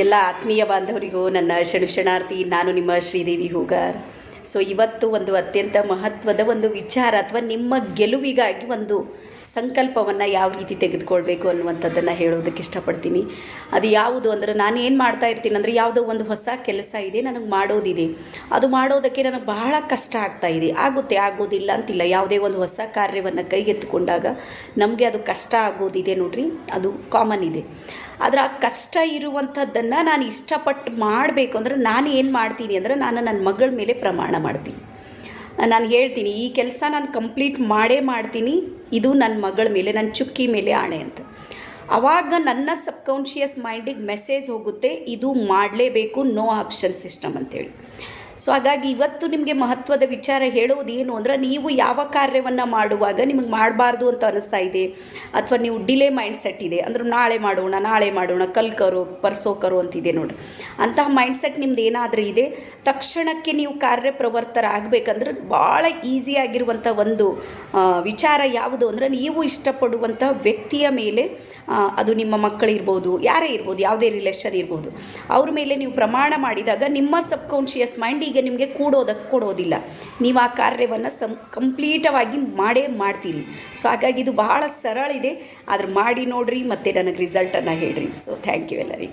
ಎಲ್ಲ ಆತ್ಮೀಯ ಬಾಂಧವರಿಗೂ ನನ್ನ ಶರಣಾರ್ಥಿ ನಾನು ನಿಮ್ಮ ಶ್ರೀದೇವಿ ಹೂಗಾರ್. ಸೊ ಇವತ್ತು ಒಂದು ಅತ್ಯಂತ ಮಹತ್ವದ ಒಂದು ವಿಚಾರ ಅಥವಾ ನಿಮ್ಮ ಗೆಲುವಿಗಾಗಿ ಒಂದು ಸಂಕಲ್ಪವನ್ನು ಯಾವ ರೀತಿ ತೆಗೆದುಕೊಳ್ಬೇಕು ಅನ್ನುವಂಥದ್ದನ್ನು ಹೇಳೋದಕ್ಕೆ ಇಷ್ಟಪಡ್ತೀನಿ. ಅದು ಯಾವುದು ಅಂದರೆ ನಾನು ಏನು ಮಾಡ್ತಾ ಇರ್ತೀನಿ ಅಂದರೆ ಯಾವುದೋ ಒಂದು ಹೊಸ ಕೆಲಸ ಇದೆ, ನನಗೆ ಮಾಡೋದಿದೆ. ಅದು ಮಾಡೋದಕ್ಕೆ ನನಗೆ ಬಹಳ ಕಷ್ಟ ಆಗ್ತಾ ಇದೆ. ಆಗುತ್ತೆ, ಆಗೋದಿಲ್ಲ ಅಂತಿಲ್ಲ. ಯಾವುದೇ ಒಂದು ಹೊಸ ಕಾರ್ಯವನ್ನು ಕೈಗೆತ್ತಿಕೊಂಡಾಗ ನಮಗೆ ಅದು ಕಷ್ಟ ಆಗೋದಿದೆ ನೋಡಿರಿ. ಅದು ಕಾಮನ್ ಇದೆ. ಆದರೆ ಆ ಕಷ್ಟ ಇರುವಂಥದ್ದನ್ನು ನಾನು ಇಷ್ಟಪಟ್ಟು ಮಾಡಬೇಕು ಅಂದರೆ ನಾನು ಏನು ಮಾಡ್ತೀನಿ ಅಂದರೆ ನಾನು ನನ್ನ ಮಗಳ ಮೇಲೆ ಪ್ರಮಾಣ ಮಾಡ್ತೀನಿ. ನಾನು ಹೇಳ್ತೀನಿ, ಈ ಕೆಲಸ ನಾನು ಕಂಪ್ಲೀಟ್ ಮಾಡೇ ಮಾಡ್ತೀನಿ, ಇದು ನನ್ನ ಮಗಳ ಮೇಲೆ, ನನ್ನ ಚುಕ್ಕಿ ಮೇಲೆ ಆಣೆ ಅಂತ. ಆವಾಗ ನನ್ನ ಸಬ್ಕಾನ್ಷಿಯಸ್ ಮೈಂಡಿಗೆ ಮೆಸೇಜ್ ಹೋಗುತ್ತೆ, ಇದು ಮಾಡಲೇಬೇಕು ನೋ ಆಪ್ಷನ್ ಸಿಸ್ಟಮ್ ಅಂತೇಳಿ. ಸೊ ಹಾಗಾಗಿ ಇವತ್ತು ನಿಮಗೆ ಮಹತ್ವದ ವಿಚಾರ ಹೇಳೋದು ಏನು ಅಂದರೆ, ನೀವು ಯಾವ ಕಾರ್ಯವನ್ನು ಮಾಡುವಾಗ ನಿಮಗೆ ಮಾಡಬಾರ್ದು ಅಂತ ಅನ್ನಿಸ್ತಾ ಇದೆ ಅಥವಾ ನೀವು ಡಿಲೇ ಮೈಂಡ್ ಸೆಟ್ ಇದೆ. ಅಂದ್ರೆ ನಾಳೆ ಮಾಡೋಣ ನಾಳೆ ಮಾಡೋಣ, ಕಲ್ಕರು, ಪರ್ಸೋಕರು ಪರ್ಸೋ ಕರೋ ಅಂತಿದೆ ನೋಡಿ. ಅಂತಹ ಮೈಂಡ್ ಸೆಟ್ ನಿಮ್ದು ಏನಾದರೂ ಇದೆ, ತಕ್ಷಣಕ್ಕೆ ನೀವು ಕಾರ್ಯಪ್ರವರ್ತರಾಗಬೇಕಂದ್ರೆ ಭಾಳ ಈಸಿಯಾಗಿರುವಂಥ ಒಂದು ವಿಚಾರ ಯಾವುದು ಅಂದರೆ ನೀವು ಇಷ್ಟಪಡುವಂಥ ವ್ಯಕ್ತಿಯ ಮೇಲೆ ಅದು ನಿಮ್ಮ ಮಕ್ಕಳಿರ್ಬೋದು, ಯಾರೇ ಇರ್ಬೋದು, ಯಾವುದೇ ರಿಲೇಷನ್ ಇರ್ಬೋದು, ಅವ್ರ ಮೇಲೆ ನೀವು ಪ್ರಮಾಣ ಮಾಡಿದಾಗ ನಿಮ್ಮ ಸಬ್ಕಾನ್ಷಿಯಸ್ ಮೈಂಡ್ ಈಗ ನಿಮಗೆ ಕೂಡೋದಕ್ಕೆ ಕೊಡೋದಿಲ್ಲ. ನೀವು ಆ ಕಾರ್ಯವನ್ನು ಸಂ ಕಂಪ್ಲೀಟವಾಗಿ ಮಾಡೇ ಮಾಡ್ತೀರಿ. ಸೊ ಹಾಗಾಗಿ ಇದು ಬಹಳ ಸರಳ ಇದೆ. ಆದ್ರೆ ಮಾಡಿ ನೋಡಿರಿ ಮತ್ತು ನನಗೆ ರಿಸಲ್ಟನ್ನು ಹೇಳ್ರಿ. ಸೊ ಥ್ಯಾಂಕ್ ಯು ಎಲ್ಲರಿಗೆ.